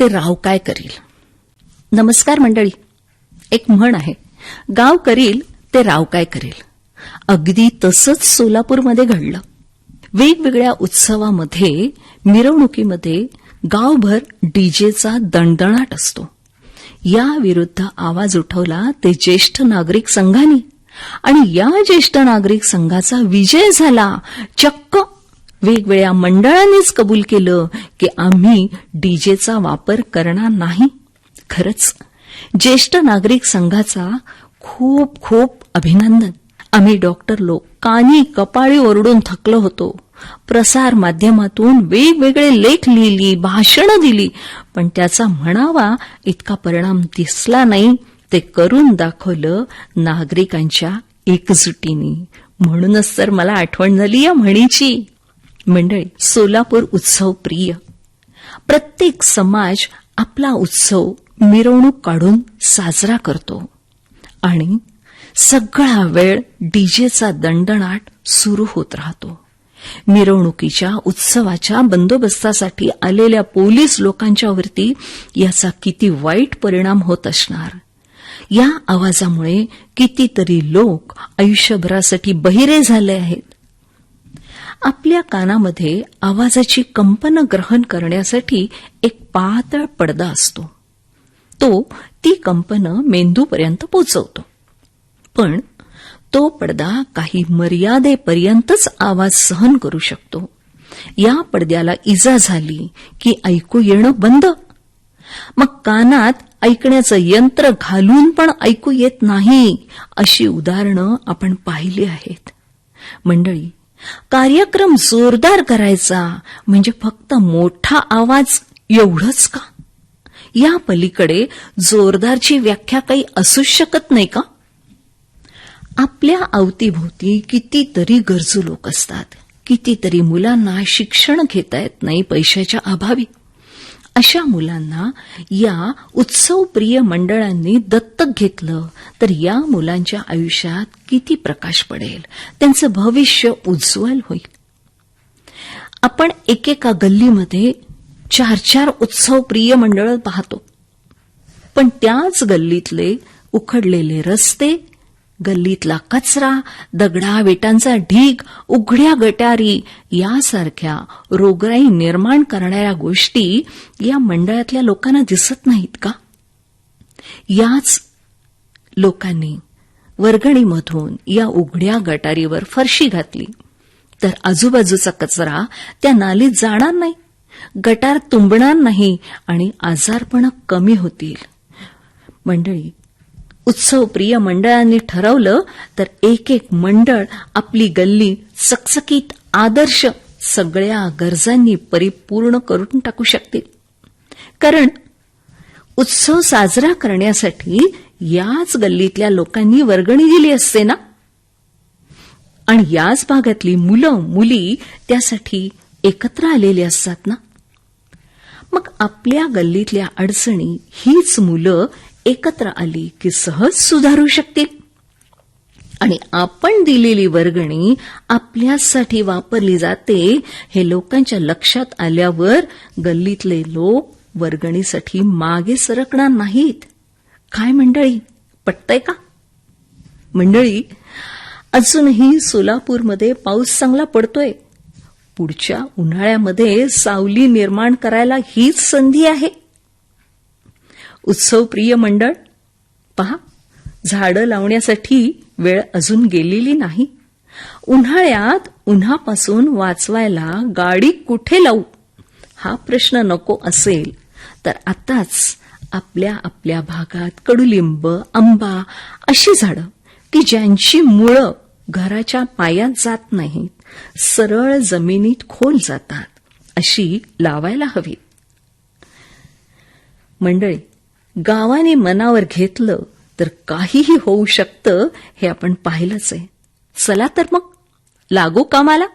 ते राव काय करील? नमस्कार मंडळी. एक म्हण आहे. गाव करील ते राव काय करील? अगदी तसंच सोलापूरमध्ये घडलं. वेगवेगळ्या उत्सवामध्ये मिरवणुकीमध्ये गावभर डीजेचा दणदणाट असतो. याविरुद्ध आवाज उठवला ते ज्येष्ठ नागरिक संघाने. आणि या ज्येष्ठ नागरिक संघाचा विजय झाला चक्क वेगवेगळ्या मंडळांनीच कबूल केलं की आम्ही डीजेचा वापर करणार नाही. खरंच ज्येष्ठ नागरिक संघाचा खूप खूप अभिनंदन. आम्ही डॉक्टर लोक कानी कपाळी ओरडून थकलो होतो. प्रसार माध्यमातून वेगवेगळे लेख लिहिली भाषणं दिली पण त्याचा म्हणावा इतका परिणाम दिसला नाही ते करून दाखवलं नागरिकांच्या एकजुटीने. म्हणूनच तर मला आठवण झाली या म्हणीची. मंडळी सोलापूर उत्सव प्रिय. प्रत्येक समाज आपला उत्सव मिरवणूक काढून साजरा करतो. आणि सगळा वेळ डीजेचा दणदणाट सुरू होत राहतो. मिरवणुकीच्या उत्सवाच्या बंदोबस्तासाठी आलेल्या पोलीस लोकांच्यावरती याचा किती वाईट परिणाम होत असणार? या आवाजामुळे कितीतरी लोक आयुष्यभरासाठी बहिरे झाले आहेत. आपल्या कानामध्ये आवाजाची कंपन ग्रहण करण्यासाठी एक पातळ पडदा असतो. तो ती कंपन मेंदूपर्यंत पोचवतो. पण तो पडदा काही मर्यादेपर्यंतच आवाज सहन करू शकतो. या पडद्याला इजा झाली की ऐकू येणं बंद. मग कानात ऐकण्याचं यंत्र घालून पण ऐकू येत नाही अशी उदाहरणं आपण पाहिली आहेत. मंडळी कार्यक्रम जोरदार करायचा म्हणजे फक्त मोठा आवाज एवढंच का? या पलीकडे जोरदारची व्याख्या काही असूच शकत नाही का? आपल्या अवतीभोवती कितीतरी गरजू लोक असतात. कितीतरी मुलांना शिक्षण घेता येत नाही पैशाच्या अभावी. अशा मुलांना या उत्सवप्रिय मंडळांनी दत्तक घेतलं तर या मुलांच्या आयुष्यात किती प्रकाश पडेल? त्यांचं भविष्य उज्ज्वल होईल. आपण एकेका गल्लीमध्ये चार चार उत्सवप्रिय मंडळ पाहतो. पण त्याच गल्लीतले उखडलेले रस्ते गल्लीतला कचरा दगडा विटांचा ढीग उघड्या गटारी यासारख्या रोगराई निर्माण करणाऱ्या गोष्टी या मंडळातल्या लोकांना दिसत नाहीत का? याच लोकांनी वर्गणीमधून या उघड्या गटारीवर फरशी घातली. तर आजूबाजूचा कचरा त्या नालीत जाणार नाही गटार तुंबणार नाही आणि आजारपण कमी होतील. मंडळी उत्सवप्रिय मंडळांनी ठरवलं तर एक एक मंडळ आपली गल्ली चकचकीत आदर्श सगळ्या गरजांनी परिपूर्ण करून टाकू शकतील. कारण उत्सव साजरा करण्यासाठी याच गल्लीतल्या लोकांनी वर्गणी दिली असते ना? आणि याच भागातली मुलं मुली त्यासाठी एकत्र आलेली असतात ना? मग आपल्या गल्लीतल्या अडचणी हीच मुलं एकत्र आली की सहज सुधारू शकतील आणि आपण दिलेली वर्गणी आपल्यासाठी वापरली जाते हे लोकांच्या लक्षात आल्यावर गल्लीतले लोक वर्गणीसाठी मागे सरकणार नाहीत. काय मंडळी? पटतय का? मंडळी अजूनही सोलापूरमध्ये पाऊस चांगला पडतोय. पुढच्या उन्हाळ्यामध्ये सावली निर्माण करायला हीच संधी आहे. उत्सवप्रिय मंडळ पहा झाडं लावण्यासाठी वेळ अजून गेलेली नाही. उन्हाळ्यात उन्हापासून वाचवायला गाडी कुठे लावू? हा प्रश्न नको असेल तर आताच आपल्या आपल्या भागात कडुलिंब आंबा अशी झाडं की ज्यांची मुळं घराच्या पायात जात नाहीत सरळ जमिनीत खोल जातात अशी लावायला हवी. मंडळी गावाने मनावर घेतलं तर काहीही होऊ शकतं हे आपण पाहिलंच आहे. चला तर मग लागू कामाला?